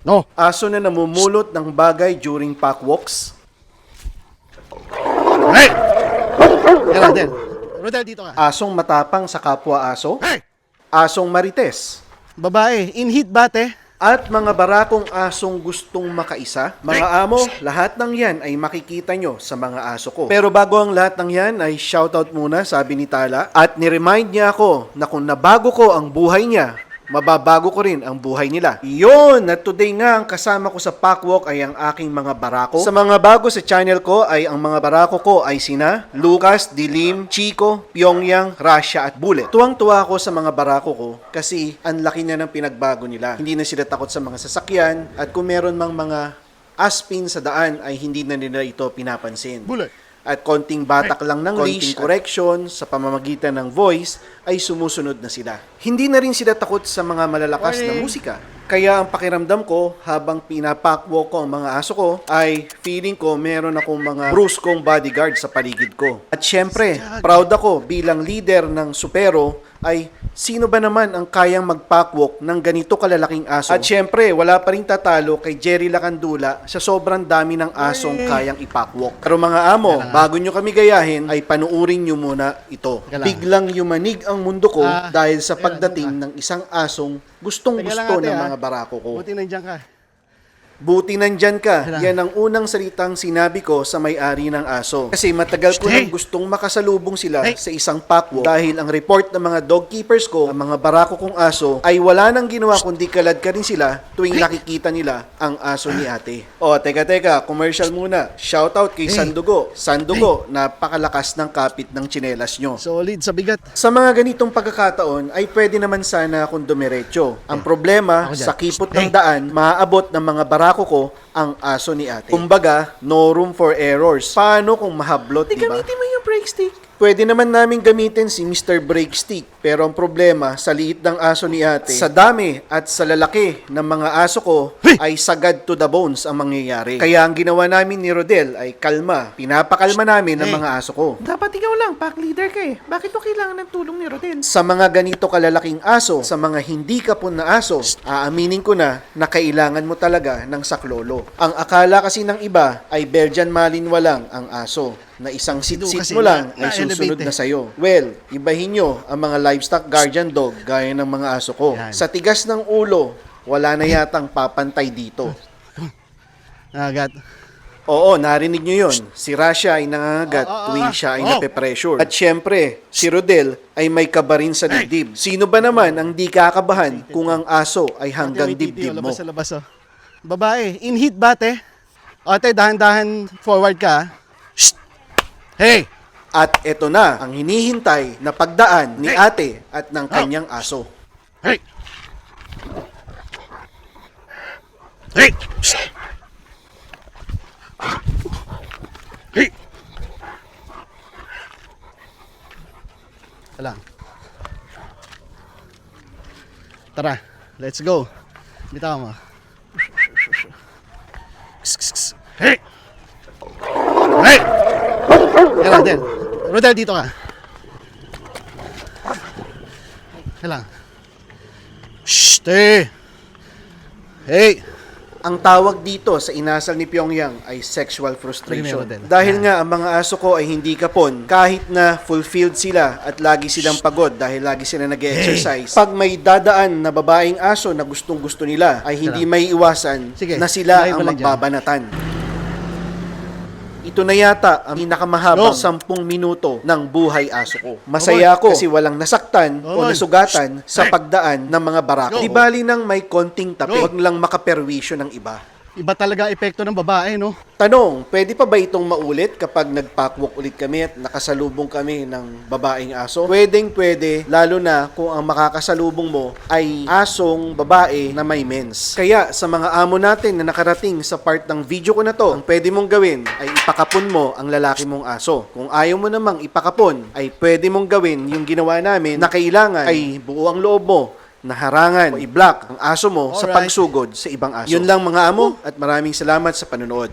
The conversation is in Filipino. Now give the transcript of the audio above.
No. Aso na namumulot ng bagay during pack walks. Hey! Yan, Rodel. Rodel, dito ka. Asong matapang sa kapwa aso. Hey! Asong marites. Babae, in heat bate. At mga barakong asong gustong makaisa, mga amo, lahat ng yan ay makikita nyo sa mga aso ko. Pero bago ang lahat ng yan ay shoutout muna, sabi ni Tala. At niremind niya ako na kung nabago ko ang buhay niya, mababago ko rin ang buhay nila. Yun! At today nga, ang kasama ko sa Packwalk ay ang aking mga barako. Sa mga bago sa channel ko ay ang mga barako ko ay sina Lucas, Dilim, Chico, Pyongyang, Russia at Bullet. Tuwang-tuwa ako sa mga barako ko kasi ang laki na ng pinagbago nila. Hindi na sila takot sa mga sasakyan at kung meron mang mga aspin sa daan ay hindi na nila ito pinapansin. Bullet. At konting batak lang ng leash, correction sa pamamagitan ng voice ay sumusunod na sila. Hindi na rin sila takot sa mga malalakas na musika. Kaya ang pakiramdam ko habang pinapakwo ko ang mga aso ko ay feeling ko meron akong mga bruskong bodyguard sa paligid ko. At syempre, proud ako bilang leader ng Supero ay sino ba naman ang kayang magpackwalk ng ganito kalalaking aso? At syempre, wala pa rin tatalo kay Jerry Lacandula sa sobrang dami ng asong kayang ipackwalk. Pero mga amo, bago nyo kami gayahin, ay panuurin nyo muna ito. Biglang yumanig ang mundo ko Ah, dahil sa pagdating ng isang asong gustong gusto ng ah. mga barako ko. Buti nandiyan ka. Buti nandyan ka. Yan ang unang salitang sinabi ko sa may-ari ng aso. Kasi matagal ko nang gustong makasalubong sila sa isang packwalk dahil ang report ng mga dog keepers ko, ang mga barako kong aso, ay wala nang ginawa kundi kalad ka rin sila tuwing nakikita nila ang aso ni ate. O, teka teka, commercial muna. Shoutout kay. Sandugo. Sandugo, napakalakas ng kapit ng tsinelas nyo. Solid sa bigat. Sa mga ganitong pagkakataon ay pwede naman sana kung dumiretso. Ang problema, sa kipot ng daan, maaabot ng mga barako ko ang aso ni ate. Kumbaga, no room for errors. Paano kung mahablot, di ba? Gamitin mo yung brake stick. Pwede naman namin gamitin si Mr. Brake Stick. Pero ang problema, sa liit ng aso ni ate, sa dami at sa lalaki ng mga aso ko, Hey! ay sagad to the bones ang mangyayari. Kaya ang ginawa namin ni Rodel ay kalma. Pinapakalma namin ang mga aso ko. Dapat ikaw lang, pack leader ka eh. Bakit mo kailangan ng tulong ni Rodel? Sa mga ganito kalalaking aso, sa mga hindi kapon na aso, aaminin ko na na kailangan mo talaga ng saklolo. Ang akala kasi ng iba ay Belgian Malinois lang ang aso na isang sit-sit kasi mo lang na- ay susunod na-elevate na eh. sa'yo. Well, ibahin nyo ang mga livestock guardian dog gaya ng mga aso ko. Yan. Sa tigas ng ulo, wala na yatang papantay dito. Agat. Oo, narinig nyo yun. Si Rasha ay nangangagat Oo, oo, tuwing oo. siya ay Oo. nape-pressure. At syempre, si Rodel ay may kabarin sa dibdib. Sino ba naman ang di kakabahan kung ang aso ay hanggang dibdib oh, mo? Labas labas oh. Babae, in heat bate. O, ate, dahan-dahan forward ka. ah. Shh! Hey! At eto na ang hinihintay na pagdaan ni ate at ng kanyang aso. Hey! Hey! Hey! Ito lang. Tara, let's go. Bitaw mo. Hey! Hey! Yan, Rodel. Rodel, dito ka. Yan lang. Shh! Hey! Hey! Ang tawag dito sa inasal ni Pyongyang ay sexual frustration. Rodel. Dahil nga ang mga aso ko ay hindi kapon, kahit na fulfilled sila at lagi silang pagod dahil lagi sila nag-exercise. Pag may dadaan na babaeng aso na gustong gusto nila, ay hindi may iwasan Sige, na sila ang lang dyan. Ito na yata ang pinakamahabang No. sampung minuto ng buhay aso ko. Masaya ako kasi walang nasaktan o Oy. nasugatan sa pagdaan ng mga barako. Go. Di bali nang may konting tapi, Go. wag lang makaperwisyo ng iba. Iba talaga epekto ng babae, no? Tanong, pwede pa ba itong maulit kapag nagpackwalk ulit kami at nakasalubong kami ng babaeng aso? Pwedeng pwede, lalo na kung ang makakasalubong mo ay asong babae na may mens. Kaya sa mga amo natin na nakarating sa part ng video ko na to, ang pwede mong gawin ay ipakapon mo ang lalaki mong aso. Kung ayaw mo namang ipakapon, ay pwede mong gawin yung ginawa namin na kailangan ay buo ang loob mo na harangan o i-block ang aso mo sa Alright. pagsugod sa ibang aso. Yun lang mga amo at maraming salamat sa panonood.